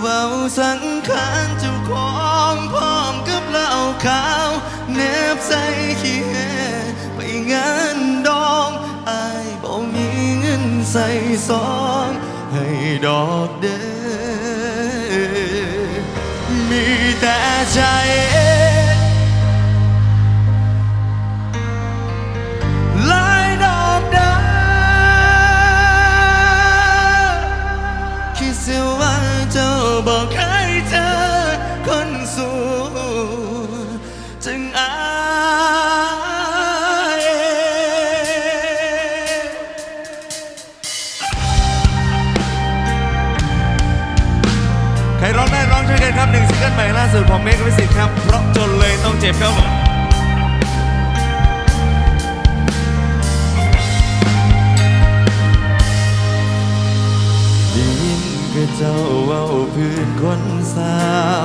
เบาสังขารเจ้าของพร้อมกับเหล้าขาวเนบใส่ขี้แหไปงานดองอายบ่มีเงินใส่ซองให้ดอกเด้อมีแต่ใจ สุดของเมกวิสิตครับ เพราะจนเลยต้องเจ็บครับผมได้ยินก็เจ้าว้าพื้นคนสา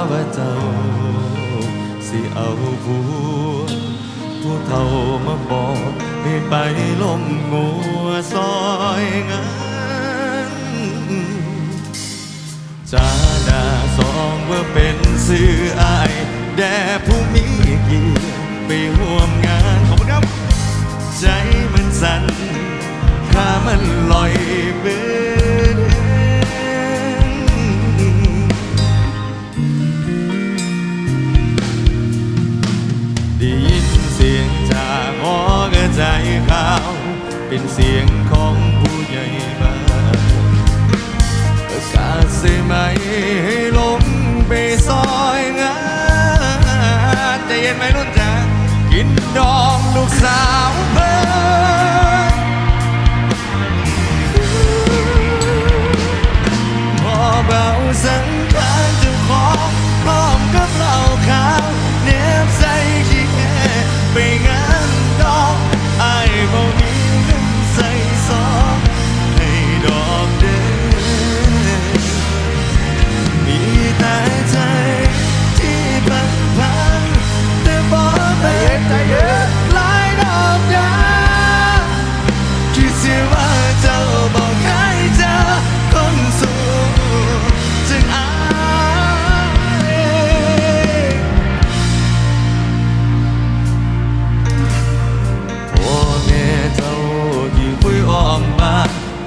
ว่าเจ้า สิเอาผัวผู้เฒ่ามาบอกให้ไปลมงัวซอยงานจ้า ดาสองว่าเป็นสื่ออายแด่ผู้มีเกียรติไปห่วมงานขอบคุณครับ ใจมันสั่นข้ามันลอยเบืได้ยินเสียงจากหอกระใจข่าว เป็นเสียงของผู้ใหญ่บ้าน สิไหมให้ลงไปซอยงานใจเย็นไหมรุ่นจ๋ากินดองลูกสาว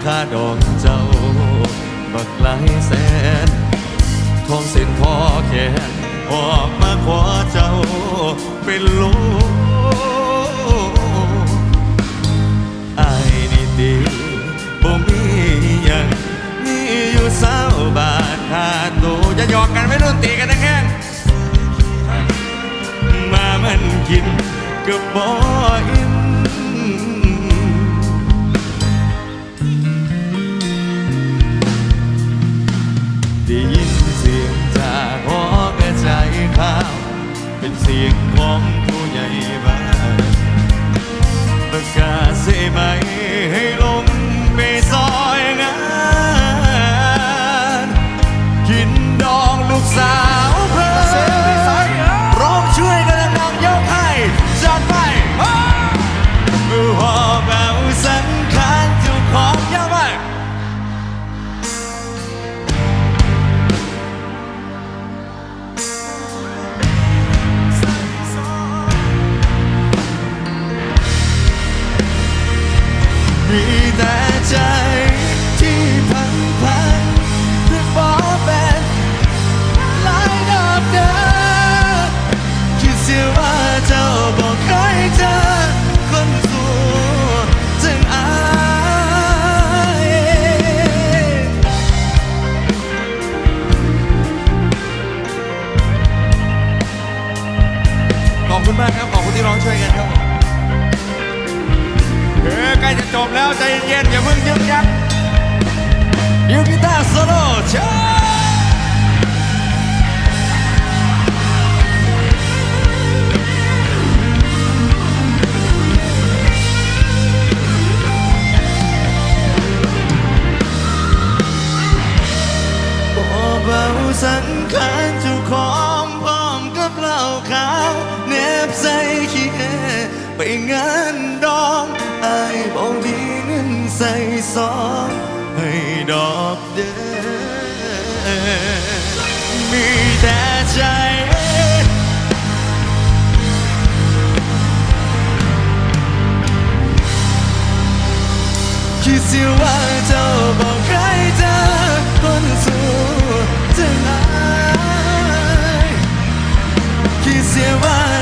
ค่าดอกเจ้า บักหลายแสนทองเส้นพอแขนออกมาขอเจ้าเป็นลูกไอ้ายนี่ดีบ่มีหยังมีอยู่เศร้าบาทค่าตัวจะหยอกกันไม่รุ่นตีกันทั้งแห้งมามันกินก็บ่อิ่ สียงของผู้ใหญ่บ้านประกาศใช่ไหม กีตา คิดสิว่าเจ้าบอกใครเธอคนสูงจะไหนคิดเสียว่า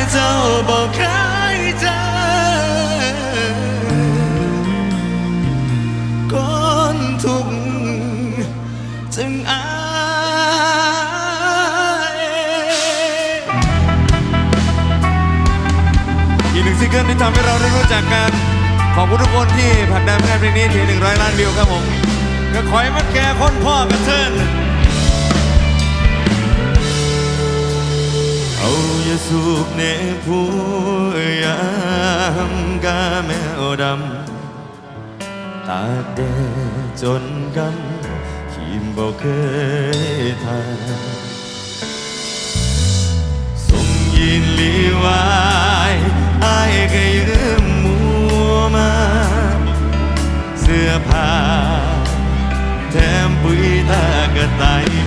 จักกัน ขอบคุณทุกคนที่ผักดันงานเพลงนี้ถึง 100 ล้านวิวครับผมก็ขอยมันแก่คนพ่อกระเทินเอาอย่าสูบเนผู้ยามกาแมวดำตาแดดจนกันขีมบอกเคยทานส่งยินลีวายอ้ก็ยืม มาเสื้อผ้าแถมปุ๋ยตากระต่าย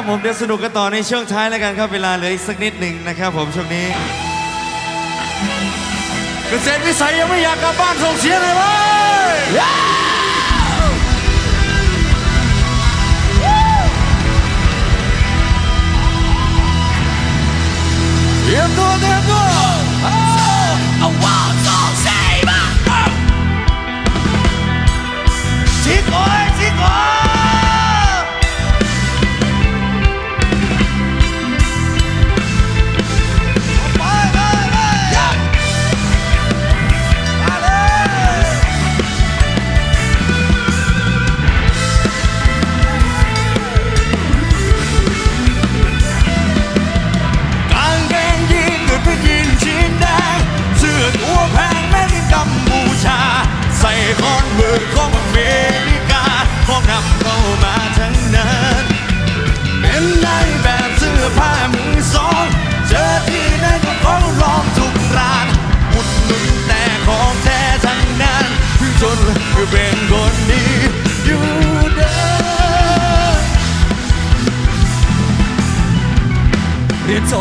ครับผมเดี๋ยวสนุกกันต่อในช่วงท้ายแล้วกันครับเวลาเหลืออีกสักนิดหนึ่งนะครับผมช่วงนี้เกษตรวิสัยยังไม่อยากกลับบ้านส่งเสียงเลยเว้ย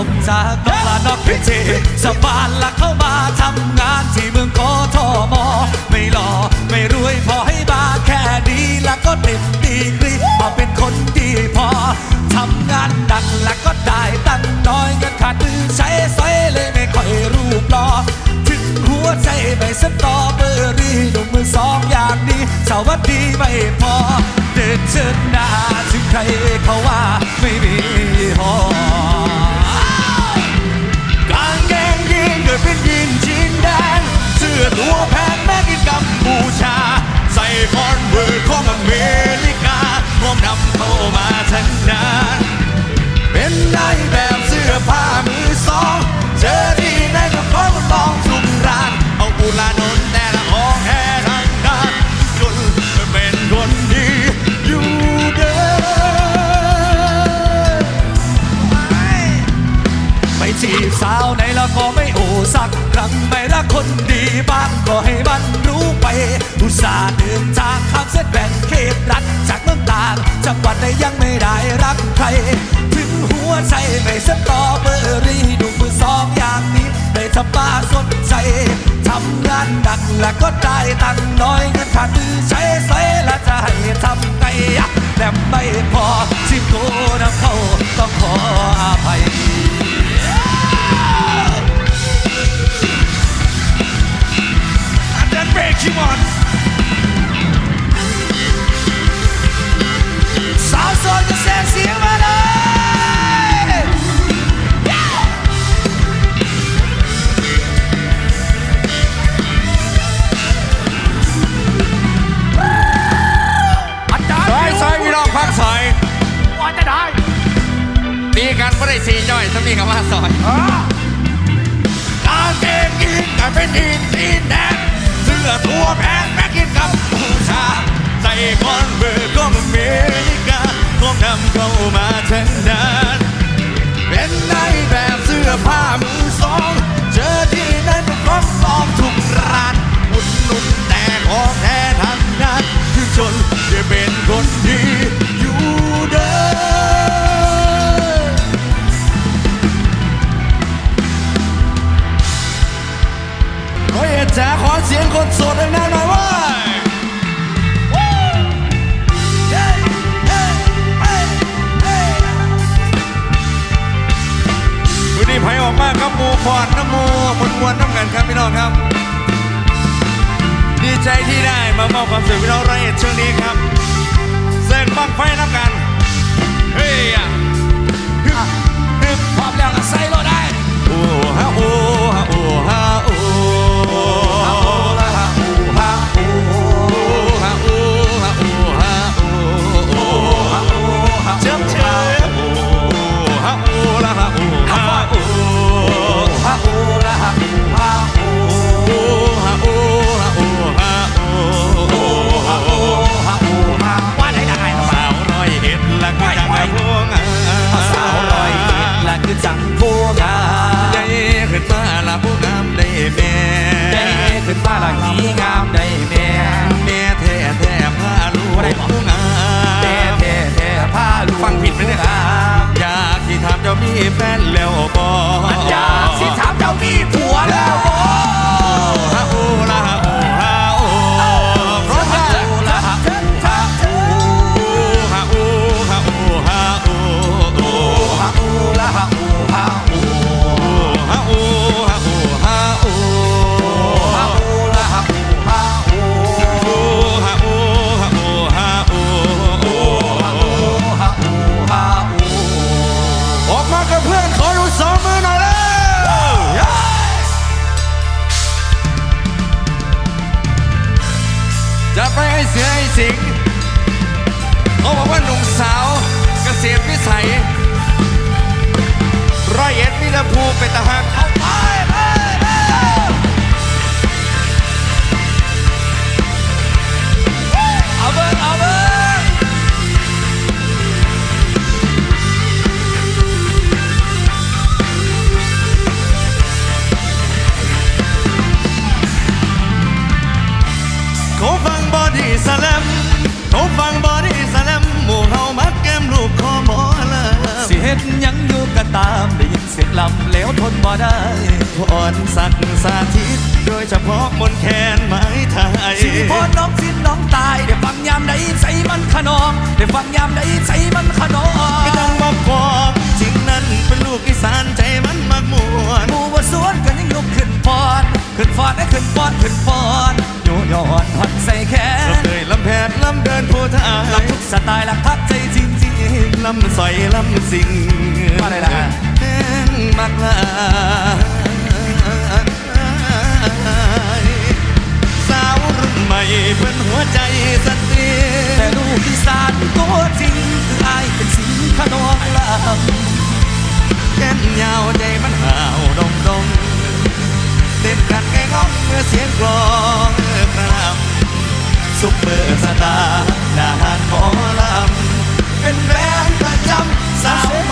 บจากตลานอกพิธีสบานหลักเข้ามาทำงานที่เมืองกทมไม่หล่อไม่รวยพอให้มาแค่ดีแล้วก็ติดดีกรีมาเป็นคนดีพอทำงานหนักแล้วก็ได้ตังน้อยเงินขาดมือใช้สอยเลยไม่ค่อยรูปหล่อถึงหัวใจไม่สตอเบอรี่หนุ่มมือสองอย่างดีสวัสดีไม่พอเดินเชิญหน้าถึงใครเขาว่าไม่มีหอ เป็นยีนจีนแดง เสื้อตัวแพงแม่กินกัมพูชา ใส่คอนเวอร์ของอเมริ สาเดินทางข้ามเส้นแบ่งเขตรัฐจากเมืองต่างจังหวัดใดยังไม่ได้รักใคร ถึงหัวใจไม่สตอเบอรี่ดูมือสองอย่างนี้ไม่ทำบ้าสนใจทำงานหนักแล้วก็ได้ตังน้อยเงินขาดมือใช้สอยแล้วจะให้ทำไงแต่ไม่พอสิโกนำเข้าต้องขออภัย And then break you on ส กันไม่ได้สีย่อยต้องมีคำว่าซอยกางเกงยีนก็เป็นยีนสีแดงเสื้อตัวแพงแม่กินกับผู้ชาใส่คอนเวิร์ตของอเมริกาก็นำเข้ามาทั้งนั้นเป็นในแบบเสื้อผ้ามือสองเจอที่ไหนก็ต้องลองทุกร้านอุดหนุนแต่ของแท้ทั้งนั้นคือจนจะเป็นคนดี สุขพี่น้องไรายเอ็ดช่วงนี้ครับ เส้นบังไฟน้ำกัน เพื่อนขอดูสองมือหน่อยเลยจะไปให้เสือให้สิงเขาบอกว่าหนุ่มสาวเกษตรวิสัยร้อยเอ็ดมิลภูเป็นตะหากเอาไป ตามได้ยินเสียงลำแล้วทนบ่ได้พรสักสาธิต โดยเฉพาะมนต์แคนไม้ไทยสิพอน้องสิ้นน้องตายได้ฟังยามใดใจมันขนองได้ฟังยามใดใจมันขนองไม่ต้องบอกบอกจริงนั้นเป็นลูกอีสานใจมันมักมวนหมู่ว่าสวนกันยังลุกขึ้นฟอนขึ้นฟอนได้ขึ้นฟอนขึ้นฟอนโยย้อนหันใส่แขลำนเลยลำแพดลำเดินผู้ทายลำทุกสไตล์หลักพักใจจริงลำสอยลำสิง ว่าอะไรล่ะแห้งมากลายสาวรุ่นใหม่เพิ่นหัวใจสตรีๆแต่ลูกอีสานตัวจริงคืออายเป็นสิงขนองลำแก้มยาวใจมันห่าวดงดงเต้นกันแกง้องเมื่อเสียงกลองครับซุปเปอร์สตาร์ดาหารหมอลำเป็นแฟนประจำ สาวหม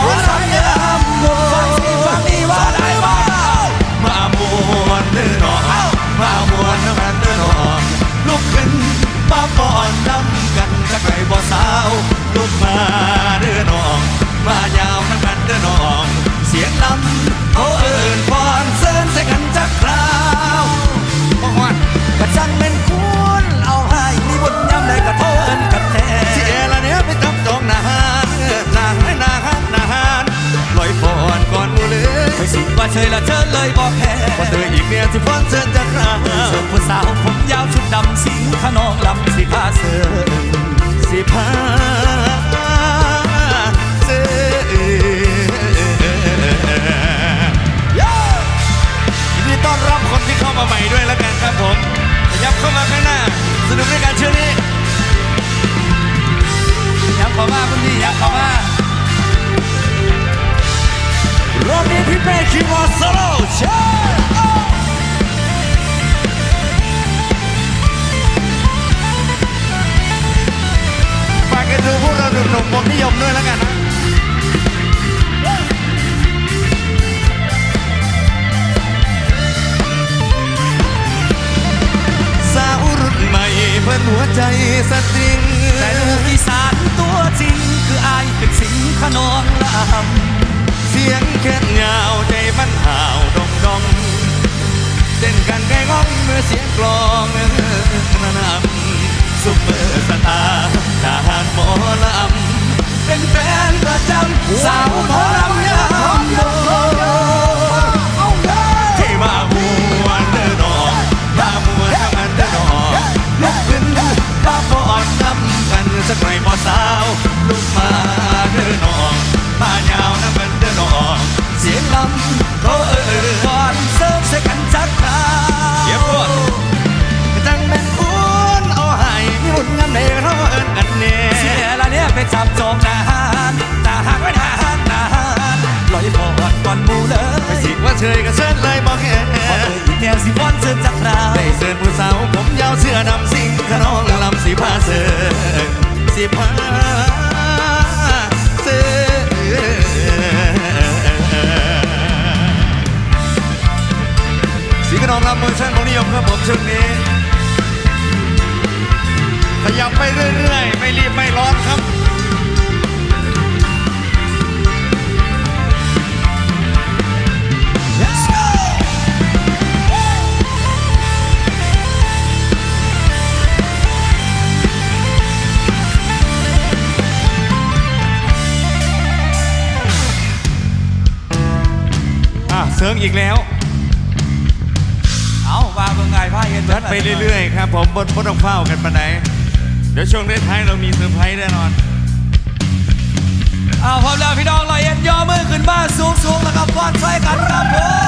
แค่เงาใจมันห่าวดองดองเต้นกันแกง้องเมื่อเสียงกลองเออนำซุปเปอร์สตาร์ทหารหมอลำเป็นแฟนประจำสาวหมอลำ อะเซิร์งอีกแล้ว เอาว่าเบิ่งไงผ้าเห็นจัดไปเรื่อยๆครับผมบนบนต้องเฝ้ากันมาไหน เดี๋ยวช่วงท้ายๆเรามีเซอร์ไพรส์แน่นอนเอาพร้อมแล้วพี่น้องลอยเอ็นย่อมือขึ้นมาสูงสูงๆแล้วก็ฟอนใส่กันครับผม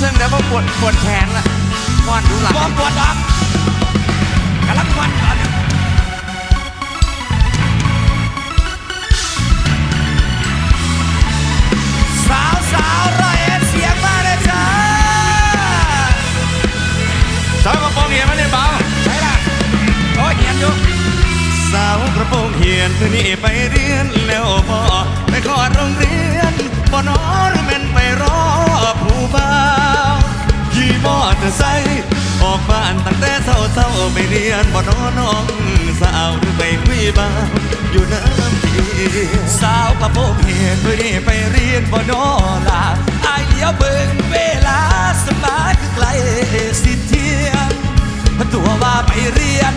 ซึ่งเดี๋ยวพอปวดปวดแขนล่ะ ม่วนดูหลังบอกวดดอกกำลังมันก่อนสาวสาวรอยเอ็ดเสียงมาเลยจ้าสาวกระโปรงเหียนมาเล่นเบาใช่ละโอ้ยเหียนอยู่สาวกระโปรงเหียนมือนี้ไปเรียนแล้วพอไปขอดโรงเรียนบ่นอหรือแม่นไปรอผู้บ่าวขี่มอเตอร์ไซค์ ออกบ้านตั้งแต่เช้าเช้าๆไปเรียนบ่นอน้องสาวหรือไปคุยบ่าวอยู่น้ำทีสาวกระโปรงเหียนมือนี้ไปเรียนบ่โนลาอายเลี้ยวเบิ่งเวลาสมายคือไกลสิเทียงตัวว่าไปเรียน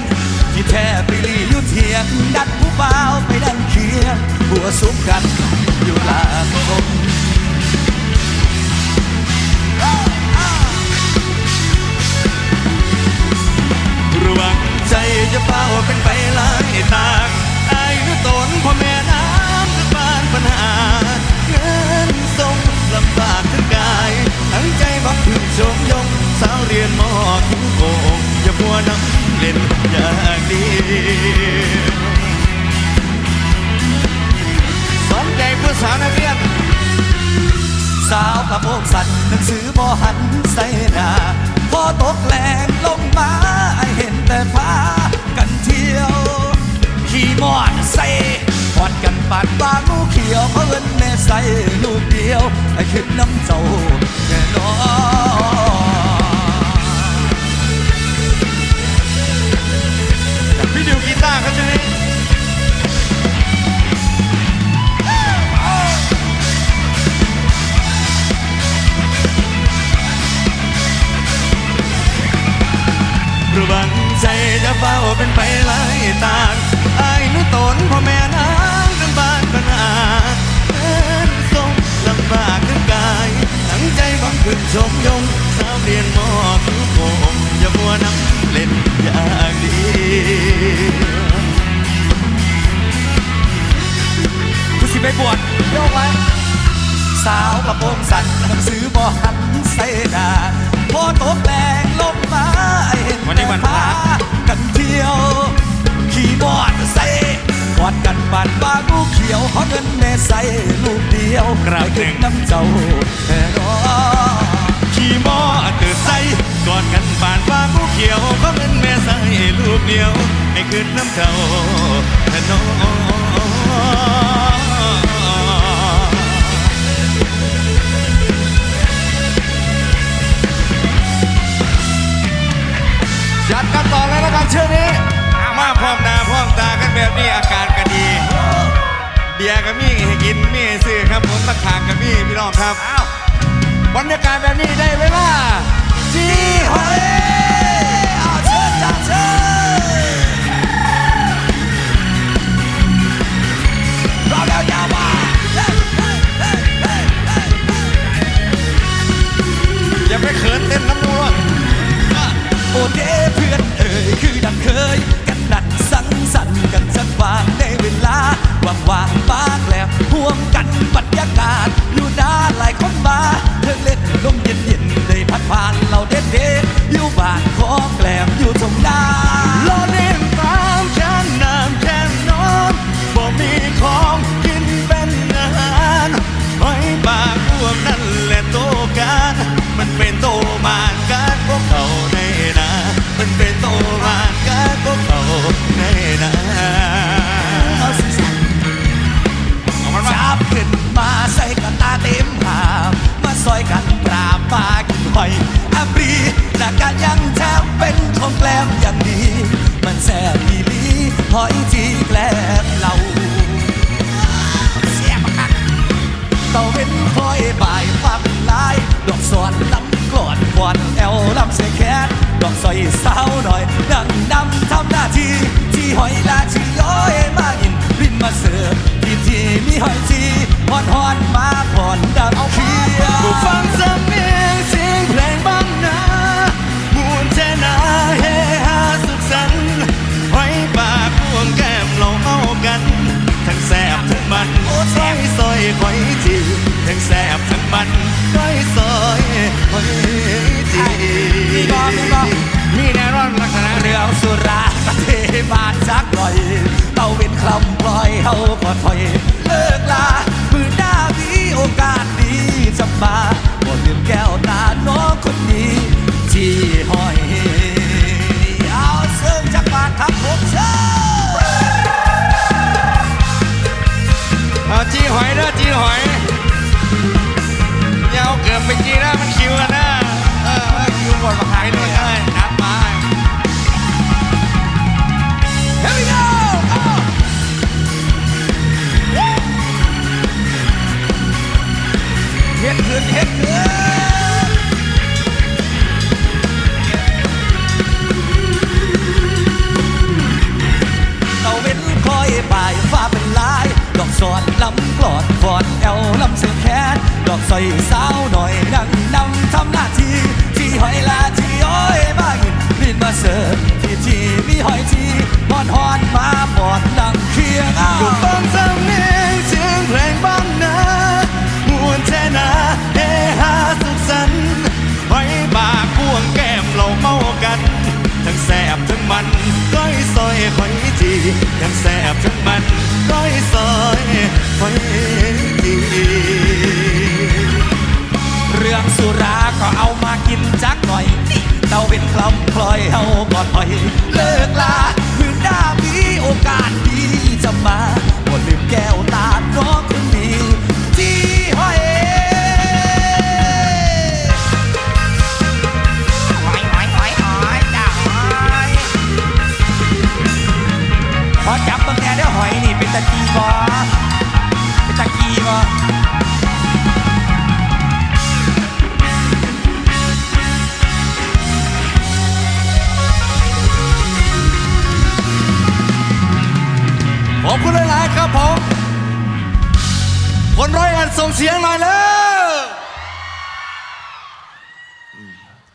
ที่แท้ไปรีอยู่เทียงดัดผู้บ่าไปดันเคียงบัวสุกกันอยู่หลางคม โกอย่าพัวน้ำเล่นอย่างดีสนใจผู้สาวนักเรียนสาวกระโปรงสั่นหนังสือบ่หันใส่หน้าพอตกแรงลงมาเห็นแต่ฟ้ากันเที่ยว ขี่มอดใส่พอดกันปาดบางูเขียวเพิ่นแม่ใส่ลูกเดียวไอ้ขึ้นน้ำเจ้าแน่นอน ดิวกีตาร์เขาใช่ไหมระวังใจจะเฝ้าเป็นไปหลายตางอายนุตนพ่อแม่นางน้ำบ้านปัญหาเอิ้นส่งลำบากทั้งกาย ทั้งใจบังขึ้นชมยงสาวเรียนมอคิวโกงอย่ามัวน้ำเล่นอย่า งดีกูสิไปบวชโยกไว้สาวกระโปรงสั่นหนังสือบ่หันใส่หน้าพอตกแรงลงมาไอเห็นวันนี้วันพระกันเที่ยว ขี่มอดใส่กอดกันปานบางงูเขียวขอเงินแม่ใส่ลูกเดียวกราบหนึ่ขึ้นงน้ำเจ้าแน่นอนขี่มอเตอร์ไซค์กอดกันผ่านฟ้าผู้เขียวเขาเป็นแม่ใส่ ลูกเดียว ให้ขึ้นน้ำเจ้าแน่นอนจัดกันต่อเลยแล้วกันเชื่อนี้มาพร้อมหน้าพร้อมตากันแบบนี้อาการก็ดี เบียร์ก็มีให้กินมีให้ซื้อครับผมตะขางก็มีพี่น้องครับบรรยากาศแบบนี้ได้เวลาจีฮอยเอาเชิญจ้าเชิญรอแล้ คือดังเคย กันนัดสังสรรค์กันสักวางในเวลาว่างๆบ้าง แซ่บอีลีหอยจีแกลมเราเสียบคักเต่าเป็นคอยบ่ายฟังลาย ดอกสอนลำก่อนก่อนแอวลำเสียแคทดอกซอยสาวหน่อยนั่งนำทำหน้าที่ที่หอยลาที่ย้อยมาอินรินมาเสิร์ฟที่ที่มีหอยจี เขาก็ถอยเลิกลามือหน้ามีโอกาสดีจะมาบ่ลืมแก้วตาน้องคนนี้ ที่หอยเอาเสื้อจากบาทครับผมเชิญอจีหอยนะจีหอยเยาเกือบไปจีนะมัน Let